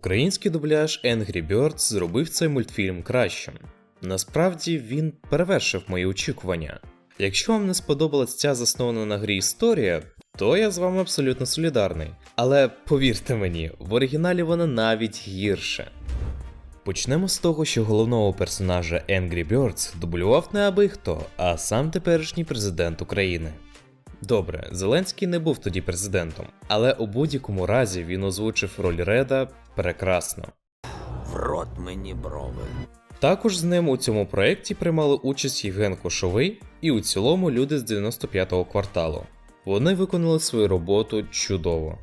Український дубляж Angry Birds зробив цей мультфільм кращим. Насправді він перевершив мої очікування. Якщо вам не сподобалась ця заснована на грі історія, то я з вами абсолютно солідарний. Але повірте мені, в оригіналі вона навіть гірше. Почнемо з того, що головного персонажа Angry Birds дублював не аби хто, а сам теперішній президент України. Добре, Зеленський не був тоді президентом, але у будь-якому разі він озвучив роль Реда прекрасно. В рот мені брови. Також з ним у цьому проєкті приймали участь Євген Кошовий і у цілому люди з 95-го кварталу. Вони виконали свою роботу чудово.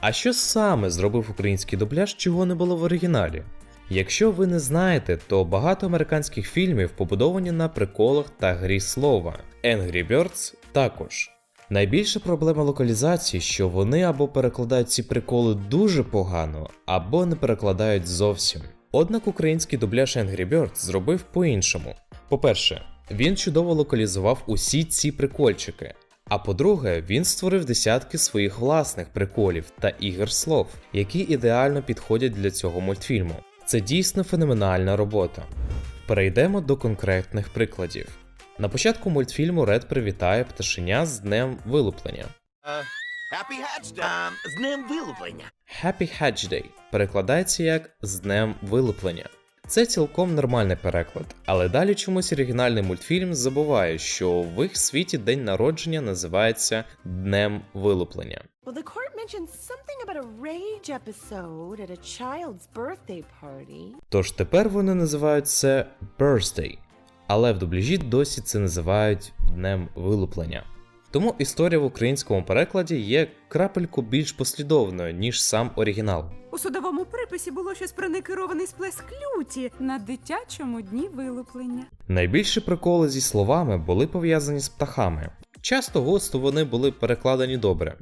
А що саме зробив український дубляж, чого не було в оригіналі? Якщо ви не знаєте, то багато американських фільмів побудовані на приколах та грі слова. Angry Birds також. Найбільша проблема локалізації, що вони або перекладають ці приколи дуже погано, або не перекладають зовсім. Однак український дубляж Angry Birds зробив по-іншому. По-перше, він чудово локалізував усі ці прикольчики. А по-друге, він створив десятки своїх власних приколів та ігор слов, які ідеально підходять для цього мультфільму. Це дійсно феноменальна робота. Перейдемо до конкретних прикладів. На початку мультфільму Ред привітає пташеня з днем вилуплення. Happy Hatch Day. А, з ним вилуплення. Happy Hatch Day перекладається як з днем вилуплення. Це цілком нормальний переклад, але далі чомусь оригінальний мультфільм забуває, що в їх світі день народження називається Днем вилуплення. Well, the court mentioned something about a rage episode at a child's birthday party. Тож тепер вони називають це Birthday, але в дубляжі досі це називають Днем вилуплення. Тому історія в українському перекладі є крапельку більш послідовною, ніж сам оригінал. У судовому приписі було щось про некерований сплеск люті на дитячому дні вилуплення. Найбільші приколи зі словами були пов'язані з птахами. Часто госту вони були перекладені добре?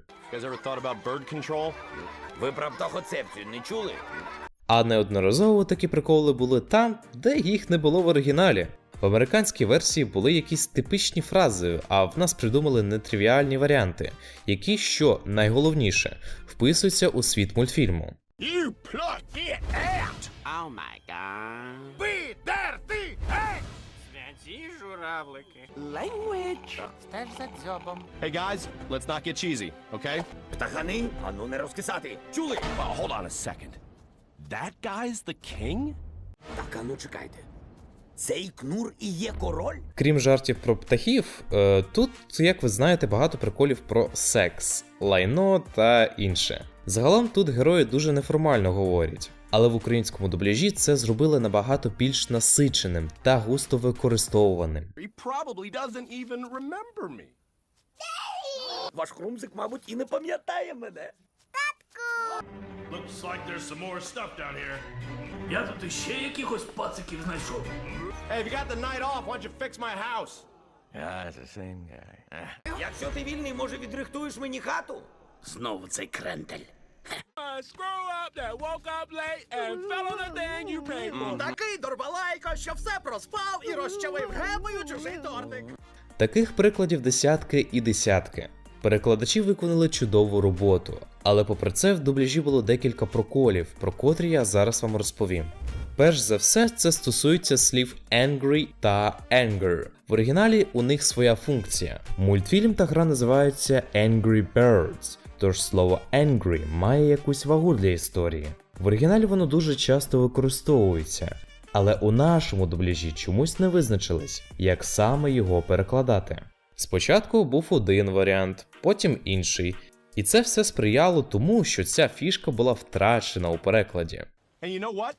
Ви про птахоцепцію не чули? а неодноразово такі приколи були там, де їх не було в оригіналі. В американській версії були якісь типічні фрази, а в нас придумали нетривіальні варіанти, які, що найголовніше, вписуються у світ мультфільму. You геть! Святі журавлики. Language. Стеж за дзьобом. Hey guys, let's not get cheesy, okay? Птахани, ану не розкисати. Чули? Oh, hold on a second. That guy's the king? Так, ану чекайте. Цей кнур і є король? Крім жартів про птахів, е, тут, як ви знаєте, багато приколів про секс, лайно та інше. Загалом тут герої дуже неформально говорять, але в українському дубляжі це зробили набагато більш насиченим та густо використовуваним. Ваш хрумзик, мабуть, і не пам'ятає мене. Looks like there's some more stuff down here. Я тут іще якихось пациків знайшов. Hey, if you got the night off, why don't you fix my house? Якщо ти вільний, може відрихтуєш мені хату? Знову цей крентель. Такий дорбалайко, що все проспав і розчавив гемою чужий тортик. Таких прикладів десятки і десятки. Перекладачі виконали чудову роботу, але попри це в дубляжі було декілька проколів, про котрі я зараз вам розповім. Перш за все, це стосується слів angry та anger. В оригіналі у них своя функція. Мультфільм та гра називаються Angry Birds, тож слово angry має якусь вагу для історії. В оригіналі воно дуже часто використовується, але у нашому дубляжі чомусь не визначились, як саме його перекладати. Спочатку був один варіант, потім інший, і це все сприяло тому, що ця фішка була втрачена у перекладі. And you know what?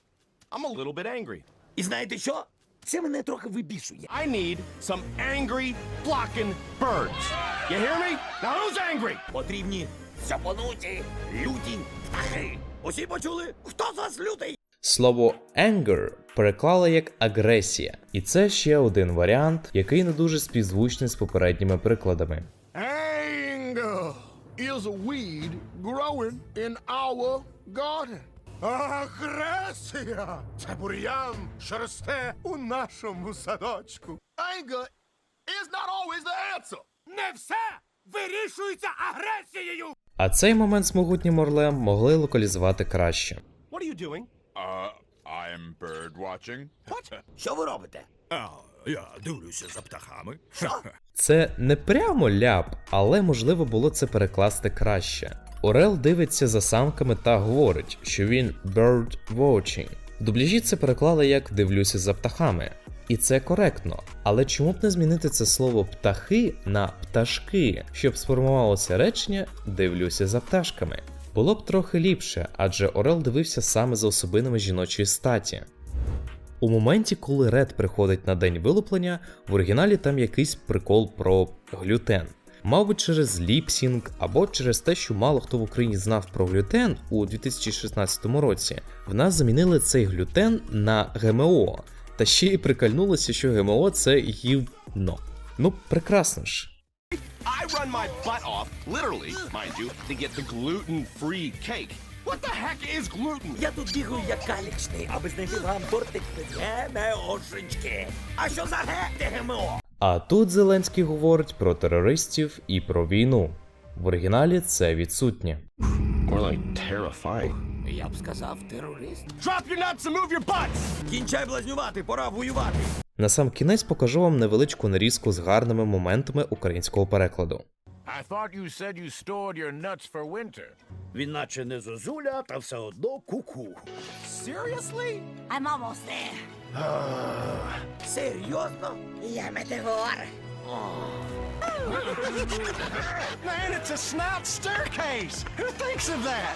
I'm a little bit angry. І знаєте що? Це мене трохи вибішує. I need some angry flocking birds. You hear me? Now who's angry? Потрібні запонуті, люті птахи. Усі почули? Хто з вас лютий? Слово anger переклали як агресія, і це ще один варіант, який не дуже співзвучний з попередніми прикладами. Anger is a weed growing in our garden. Агресія! Це бур'ян, що росте у нашому садочку. Anger is not always the answer. Не все вирішується агресією! А цей момент з могутнім орлем могли локалізувати краще. What What are you doing? Uh, I'm bird watching. What? Що ви робите? А, я дивлюся за птахами. Це не прямо ляп, але можливо було це перекласти краще. Орел дивиться за самками та говорить, що він bird watching. Дубляжі це переклали як дивлюся за птахами. І це коректно. Але чому б не змінити це слово птахи на пташки, щоб сформувалося речення дивлюся за пташками? Було б трохи ліпше, адже Орел дивився саме за особинами жіночої статі. У моменті, коли Ред приходить на день вилуплення, в оригіналі там якийсь прикол про глютен. Мабуть, через ліпсінг або через те, що мало хто в Україні знав про глютен у 2016 році, в нас замінили цей глютен на ГМО. Та ще й прикольнулося, що ГМО це гівно. Ну, прекрасно ж. Run my butt off, literally, mind you, to get the gluten-free cake. What the heck is gluten? Я тут бігаю як калічний, аби знайти вам тортик з ГМОшечки. А що за ге ГМО? А тут Зеленський говорить про терористів і про війну. В оригіналі це відсутнє. More like terrifying. Я б сказав терорист. Drop your nuts and move your butts! Кінчай блазнювати, пора воювати. На сам кінець покажу вам невеличку нарізку з гарними моментами українського перекладу. I thought you said you stored your nuts for winter. Він наче не зозуля, та все одно куку. Seriously? I'm almost there. Серйозно? Я метеор. Man, it's a snout staircase! Who thinks of that?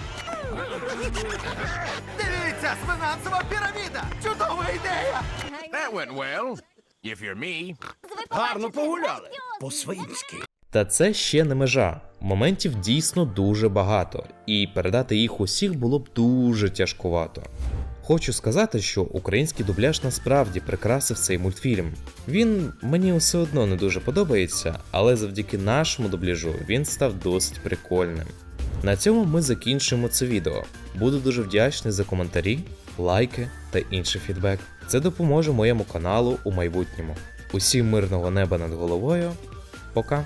Дивіться, фінансова піраміда! Чудова ідея! That went well. If you're me. Гарно погуляли. По-свинськи. Та це ще не межа. Моментів дійсно дуже багато, і передати їх усіх було б дуже тяжкувато. Хочу сказати, що український дубляж насправді прикрасив цей мультфільм. Він мені все одно не дуже подобається, але завдяки нашому дубляжу він став досить прикольним. На цьому ми закінчуємо це відео. Буду дуже вдячний за коментарі, лайки та інший фідбек. Це допоможе моєму каналу у майбутньому. Усім мирного неба над головою. Пока!